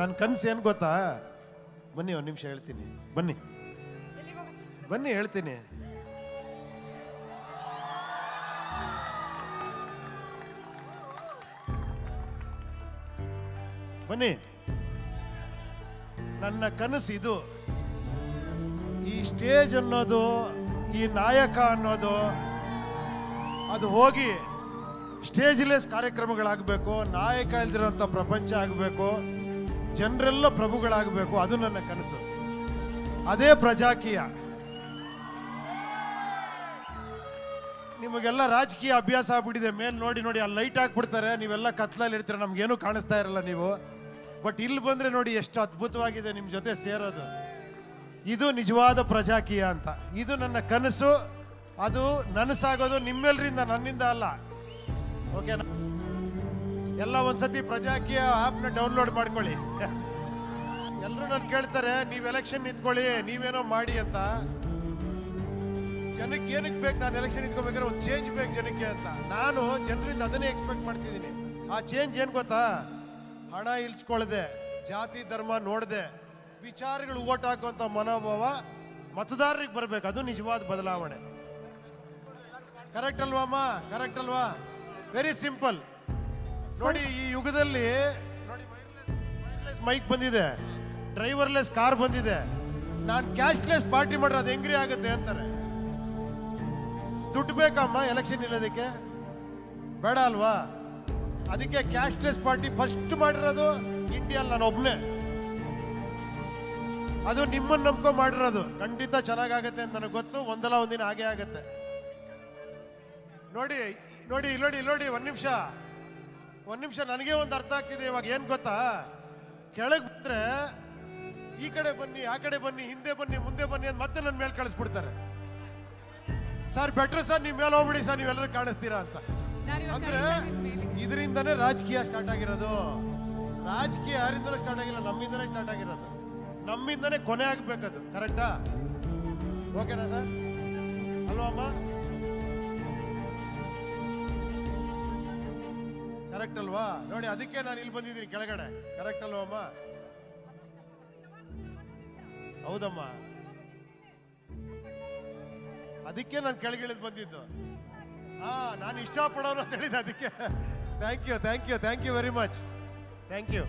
ನನ್ನ ಕನಸು ಏನು ಗೊತ್ತಾ? ಬನ್ನಿ ಒಂದು ನಿಮಿಷ ಹೇಳ್ತೀನಿ. ಬನ್ನಿ. ಬನ್ನಿ ಹೇಳ್ತೀನಿ. ಬನ್ನಿ. ನನ್ನ ಕನಸು ಇದು. ಈ ಸ್ಟೇಜ್ ಅನ್ನೋದು, ಈ ನಾಯಕ ಅನ್ನೋದು, ಅದು ಹೋಗಿ ಸ್ಟೇಜ್ಲೆಸ್ ಕಾರ್ಯಕ್ರಮಗಳಾಗಬೇಕು, ನಾಯಕ ಇಲ್ದಿರೋಂಥ ಪ್ರಪಂಚ ಆಗಬೇಕು. ಜನರೆಲ್ಲ ಪ್ರಭುಗಳಾಗಬೇಕು, ಅದು ನನ್ನ ಕನಸು. ಅದೇ ಪ್ರಜಾಕೀಯ. ನಿಮಗೆಲ್ಲ ರಾಜಕೀಯ ಅಭ್ಯಾಸ ಆಗ್ಬಿಟ್ಟಿದೆ, ಮೇಲ್ ನೋಡಿ ನೋಡಿ ಅಲ್ಲಿ ಲೈಟ್ ಹಾಕ್ಬಿಡ್ತಾರೆ, ನೀವೆಲ್ಲ ಕತ್ಲಲ್ಲಿ ಇರ್ತೀರ, ನಮ್ಗೇನು ಕಾಣಿಸ್ತಾ ಇರಲ್ಲ ನೀವು. ಬಟ್ ಇಲ್ಲಿ ಬಂದ್ರೆ ನೋಡಿ ಎಷ್ಟು ಅದ್ಭುತವಾಗಿದೆ ನಿಮ್ಮ ಜೊತೆ ಸೇರೋದು. ಇದು ನಿಜವಾದ ಪ್ರಜಾಕೀಯ ಅಂತ. ಇದು ನನ್ನ ಕನಸು, ಅದು ನನಸಾಗೋದು ನಿಮ್ಮೆಲ್ಲರಿಂದ ನನ್ನಿಂದ ಅಲ್ಲ. ಓಕೆನಾ ಎಲ್ಲ ಒಂದ್ಸತಿ ಪ್ರಜಾಕೀಯ ಆ್ಯಪ್ನ ಡೌನ್ಲೋಡ್ ಮಾಡ್ಕೊಳ್ಳಿ. ಎಲ್ಲರೂ ನಾನು ಕೇಳ್ತಾರೆ, ನೀವು ಎಲೆಕ್ಷನ್ ನಿಂತ್ಕೊಳ್ಳಿ, ನೀವೇನೋ ಮಾಡಿ ಅಂತ. ಜನಕ್ಕೆ ಏನಕ್ಕೆ ಬೇಕು? ನಾನು ಎಲೆಕ್ಷನ್ ನಿಂತ್ಕೋಬೇಕಾದ್ರೆ ಒಂದು ಚೇಂಜ್ ಬೇಕು ಜನಕ್ಕೆ ಅಂತ. ನಾನು ಜನರಿಂದ ಅದನ್ನೇ ಎಕ್ಸ್ಪೆಕ್ಟ್ ಮಾಡ್ತಿದ್ದೀನಿ. ಆ ಚೇಂಜ್ ಏನು ಗೊತ್ತಾ? ಹಣ ಇಲ್ಸ್ಕೊಳ್ದೆ, ಜಾತಿ, ಧರ್ಮ ನೋಡದೆ, ವಿಚಾರಗಳು ಓಟ್ ಹಾಕುವಂಥ ಮನೋಭಾವ ಮತದಾರರಿಗೆ ಬರಬೇಕು. ಅದು ನಿಜವಾದ ಬದಲಾವಣೆ. ಕರೆಕ್ಟ್ ಅಲ್ವಾ, ಅಮ್ಮ? ಕರೆಕ್ಟ್ ಅಲ್ವಾ? ವೆರಿ ಸಿಂಪಲ್ ನೋಡಿ, ಈ ಯುಗದಲ್ಲಿ ನೋಡಿ ವೈರ್ಲೆಸ್ ಮೈಕ್ ಬಂದಿದೆ. ಡ್ರೈವರ್ಲೆಸ್ ಕಾರ್ ಬಂದಿದೆ. ನಾನು ಕ್ಯಾಶ್ಲೆಸ್ ಪಾರ್ಟಿ ಮಾಡ್ರೆ ಅದು ಹೆಂಗ್ರಿ ಆಗುತ್ತೆ ಅಂತಾರೆ. ದುಡ್ಡು ಬೇಕಮ್ಮ ಎಲೆಕ್ಷನ್ ಇಲ್ಲದಕ್ಕೆ? ಬೇಡ ಅಲ್ವಾ? ಅದಕ್ಕೆ ಕ್ಯಾಶ್ಲೆಸ್ ಪಾರ್ಟಿ ಫಸ್ಟ್ ಮಾಡಿರೋದು ಇಂಡಿಯಲ್ಲಿ ನಾನು ಒಬ್ಬನೇ ಅದು ನಿಮ್ಮನ್ನ ನಂಬ್ಕೊ ಮಾಡಿರೋದು. ಖಂಡಿತ ಚೆನ್ನಾಗಾಗತ್ತೆ ಅಂತ ನನಗೆ ಗೊತ್ತು. ಒಂದಲ್ಲ ಒಂದಿನ ಹಾಗೆ ಆಗುತ್ತೆ. ನೋಡಿ ನೋಡಿ ನೋಡಿ ನೋಡಿ, ಒಂದು ನಿಮಿಷ. ಒಂದ್ ನಿಮಿಷ ನನಗೆ ಒಂದು ಅರ್ಥ ಆಗ್ತಿದೆ ಇವಾಗ. ಏನ್ ಗೊತ್ತಾ? ಕೆಳಗೆ ಬಂದ್ರೆ ಈ ಕಡೆ ಬನ್ನಿ ಆ ಕಡೆ ಬನ್ನಿ ಹಿಂದೆ ಬನ್ನಿ ಮುಂದೆ ಬನ್ನಿ ಅಂತ ಮತ್ತೆ ನನ್ನ ಮೇಲೆ ಕಳಿಸ್ಬಿಡ್ತಾರೆ. ಸರ್ ಬೆಟ್ರ್ ಸರ್ ನಿಮ್ಮ ಮೇಲೆ ಹೋಗ್ಬಿಡಿ ಸರ್ ನೀವೆಲ್ಲರೂ ಕಾಣಿಸ್ತೀರಾ ಅಂತ. ಅಂದ್ರೆ ಇದರಿಂದನೇ ರಾಜಕೀಯ ಸ್ಟಾರ್ಟ್ ಆಗಿರೋದು. ರಾಜಕೀಯ ಯಾರಿಂದನೂ ಸ್ಟಾರ್ಟ್ ಆಗಿಲ್ಲ ನಮ್ಮಿಂದನೇ ಸ್ಟಾರ್ಟ್ ಆಗಿರೋದು. ನಮ್ಮಿಂದನೇ ಕೊನೆ ಆಗ್ಬೇಕದು ಕರೆಕ್ಟಾ ಓಕೆನಾ ಸರ್? ಅಲ್ವಾ ಅಮ್ಮ? ಕರೆಕ್ಟ್ ಅಲ್ವಾ? ನೋಡಿ, ಅದಕ್ಕೆ ನಾನು ಇಲ್ಲಿ ಬಂದಿದ್ದೀನಿ ಕೆಳಗಡೆ. ಕರೆಕ್ಟ್ ಅಲ್ವಾ, ಅಮ್ಮ? ಹೌದಮ್ಮ. ಅದಕ್ಕೆ ನಾನು ಕೆಳಗಿಳಿದ್ ಬಂದಿದ್ದು. ಹಾ, ನಾನು ಇಷ್ಟಪಡೋರು ಅಂತ ಹೇಳಿದ್ದೆ ಅದಕ್ಕೆ. Thank you thank you thank you very much thank you